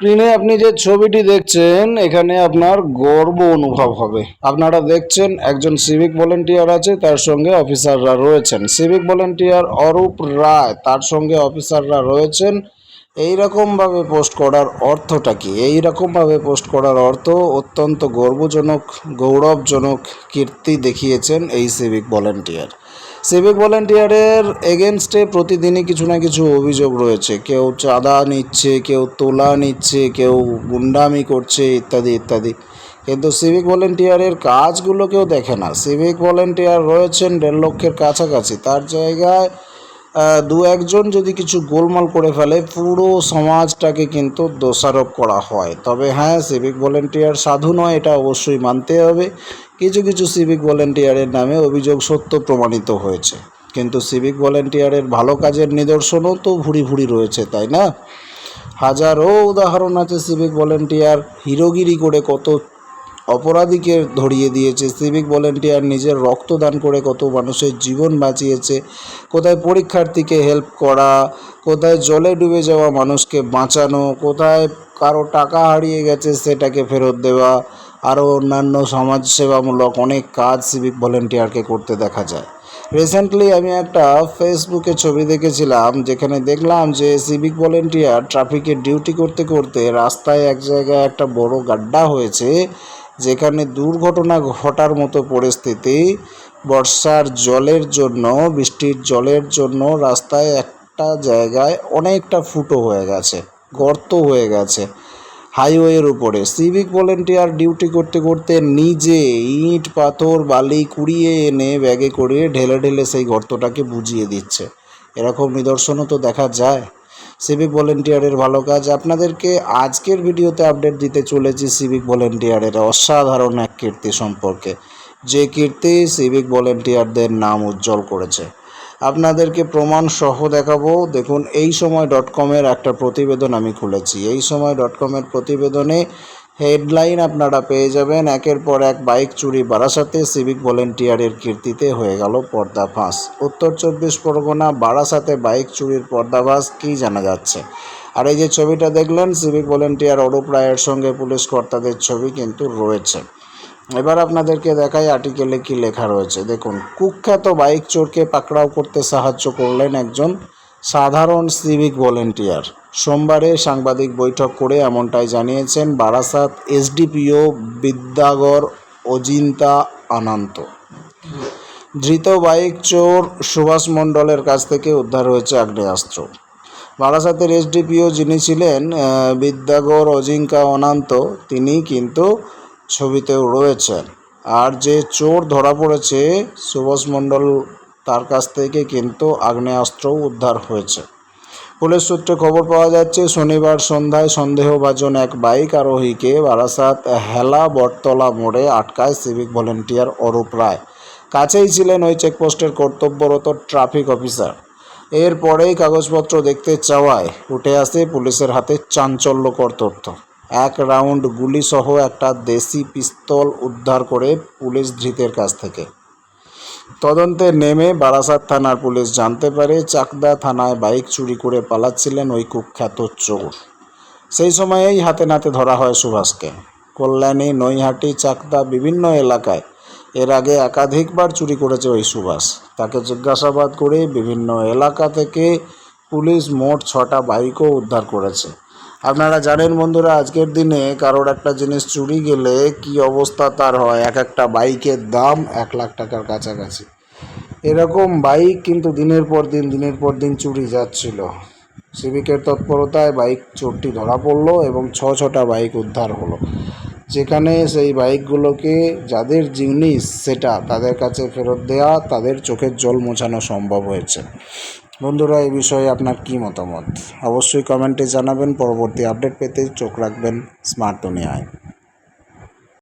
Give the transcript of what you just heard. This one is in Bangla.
স্ক্রিনে আপনি যে ছবিটি দেখছেন, এখানে আপনার গর্ব অনুভব হবে। আপনারা দেখছেন, একজন সিভিক ভলেন্টিয়ার আছে, তার সঙ্গে অফিসাররা রয়েছেন। সিভিক ভলেন্টিয়ার অরূপ রায়, তার সঙ্গে অফিসাররা রয়েছেন। এই রকমভাবে পোস্ট করার অর্থটা কি? এই রকমভাবে পোস্ট করার অর্থ অত্যন্ত গর্বজনক, গৌরবজনক কীর্তি দেখিয়েছেন এই সিভিক ভলেন্টিয়ার সিভিক ভলেন্টিয়ারের এগেনস্টে প্রতিদিনই কিছু না কিছু অভিযোগ রয়েছে। কেউ চাঁদা নিচ্ছে, কেউ তোলা নিচ্ছে, কেউ গুন্ডামি করছে, ইত্যাদি ইত্যাদি। কিন্তু সিভিক ভলেন্টিয়ারের কাজগুলো কেউ দেখে না। সিভিক ভলেন্টিয়ার রয়েছেন দেড় লক্ষের কাছাকাছি। তার জায়গায় দু একজন যদি কিছু গোলমাল করে ফেলে, পুরো সমাজটাকে কিন্তু দোষারোপ করা হয়। তবে হ্যাঁ সিভিক ভলেন্টিয়ার সাধু নয়, এটা অবশ্যই মানতে হবে। কিছু কিছু সিভিক ভলেন্টিয়ারের নামে অভিযোগ সত্য প্রমাণিত হয়েছে। কিন্তু সিভিক ভলেন্টিয়ারের ভালো কাজের নিদর্শনও তো ভুরি ভুরি রয়েছে, তাই না? হাজারো উদাহরণ আছে সিভিক ভলেন্টিয়ার হিরোগিরি করে কত অপরাধীকে ধরিয়ে দিয়েছে। সিভিক ভলেন্টিয়ার নিজের রক্তদান করে কত মানুষের জীবন বাঁচিয়েছে। কোথায় পরীক্ষার্থীকে হেল্প করা, কোথায় জলে ডুবে যাওয়া মানুষকে বাঁচানো, কোথায় কারও টাকা হারিয়ে গেছে সেটাকে ফেরত দেওয়া আরও অন্যান্য সমাজসেবামূলক অনেক কাজ সিভিক ভলেন্টিয়ারকে করতে দেখা যায়। রিসেন্টলি আমি একটা ফেসবুকে ছবি দেখেছিলাম, যেখানে দেখলাম যে সিভিক ভলেন্টিয়ার ট্রাফিকে ডিউটি করতে করতে রাস্তায় এক জায়গায় একটা বড় গাড্ডা হয়েছে, যেখানে দুর্ঘটনা ঘটার মতো পরিস্থিতি। বর্ষার জলের জন্য, বৃষ্টির জলের জন্য রাস্তায় একটা জায়গায় অনেকটা ফুটো হয়ে গেছে, গর্ত হয়ে গেছে। হাইওয়ের উপরে। সিভিক ভলেন্টিয়ার ডিউটি করতে করতে নিজে ইট, পাথর, বালি কুড়িয়ে এনে ব্যাগে করে ঢেলে ঢেলে সেই গর্তটাকে বুঝিয়ে দিচ্ছে। এরকম নিদর্শনও তো দেখা যায়। সিভিক ভলেন্টিয়ারের ভালো কাজ। আপনাদেরকে আজকের ভিডিওতে আপডেট দিতে চলেছি সিভিক ভলেন্টিয়ারের অসাধারণ এক কীর্তি সম্পর্কে। যে কীর্তি সিভিক ভলেন্টিয়ারদের নাম উজ্জ্বল করেছে। আপনাদেরকে প্রমাণ সহ দেখাবো। দেখুন, এই সময় ডট কমের একটা প্রতিবেদন আমি খুলেছি। এই সময় ডট কমের প্রতিবেদনে হেডলাইন আপনারা পেয়ে যাবেন। একের পর এক বাইক চুরি বারাসাতে সিভিক ভলেন্টিয়ারের কীর্তিতে হয়ে গেল পর্দাফাঁস উত্তর চব্বিশ পরগনা বারাসাতে বাইক চুরির পর্দাফাঁস কী জানা যাচ্ছে? আর এই যে ছবিটা দেখলেন সিভিক ভলেন্টিয়ার অরূপ রায়ের সঙ্গে পুলিশ কর্তাদের ছবি কিন্তু রয়েছে। এবার আপনাদেরকে দেখাই আর্টিকেলে কি লেখা রয়েছে। দেখুন, কুখ্যাত বাইক চোরকে পাকড়াও করতে সাহায্য করলেন একজন সাধারণ সিভিক ভলেন্টিয়ার সোমবারে সাংবাদিক বৈঠক করে এমনটাই জানিয়েছেন বারাসাত এসডিপিও বিদ্যাগর অজিন্তা আনন্ত। ধৃত বাইক চোর সুভাষ মণ্ডলের কাছ থেকে উদ্ধার হয়েছে আগ্নেয়াস্ত্র। বারাসাতের এসডিপিও যিনি ছিলেন বিদ্যাগর অজিঙ্কা অনান্ত, তিনি কিন্তু ছবিতেও রয়েছেন। আর যে চোর ধরা পড়েছে, সুভাষ মণ্ডল তার কাছ থেকে কিন্তু আগ্নেয়াস্ত্রও উদ্ধার হয়েছে। পুলিশ সূত্রে খবর পাওয়া যাচ্ছে, শনিবার সন্ধ্যায় সন্দেহভাজন এক বাইক আরোহীকে বারাসাত হেলা বটতলা মোড়ে আটকায় সিভিক ভলেন্টিয়ার অরূপ রায়। কাছেই ছিলেন ওই চেকপোস্টের কর্তব্যরত ট্রাফিক অফিসার। এরপরেই কাগজপত্র দেখতে চাওয়ায় উঠে আসে পুলিশের হাতে চাঞ্চল্যকর তথ্য। এক রাউন্ড গুলিসহ একটা দেশি পিস্তল উদ্ধার করে পুলিশ ধৃতের কাছ থেকে। তদন্তে নেমে বারাসাত থানার পুলিশ জানতে পারে চাকদা থানায় বাইক চুরি করে পালাচ্ছিলেন ওই কুখ্যাত চোর। সেই সময়েই হাতে নাতে ধরা হয় সুভাষকে। কল্যাণী, নৈহাটি, চাকদা বিভিন্ন এলাকায় এর আগে একাধিকবার চুরি করেছে ওই সুভাষ। তাকে জিজ্ঞাসাবাদ করে বিভিন্ন এলাকা থেকে পুলিশ মোট ছটা বাইকও উদ্ধার করেছে। আপনারা জানেন বন্ধুরা, আজকের দিনে কারোর একটা জিনিস চুরি গেলে কি অবস্থা তার হয়? এক একটা বাইকের দাম এক লাখ টাকার কাছাকাছি। এরকম বাইক কিন্তু দিনের পর দিন, দিনের পর দিন চুরি যাচ্ছিল। সিভিকের তৎপরতায় বাইক চোরটি ধরা পড়ল এবং ছ ছটা বাইক উদ্ধার হলো। যেখানে সেই বাইকগুলোকে যাদের জিনিস, সেটা তাদের কাছে ফেরত দেওয়া তাদের চোখের জল মোছানো সম্ভব হয়েছে। বন্ধুরা এই বিষয়ে আপনার কি মতামত? অবশ্যই কমেন্টে জানাবেন, পরবর্তী আপডেট পেতে চোখ রাখবেন স্মার্ট দুনিয়ায়।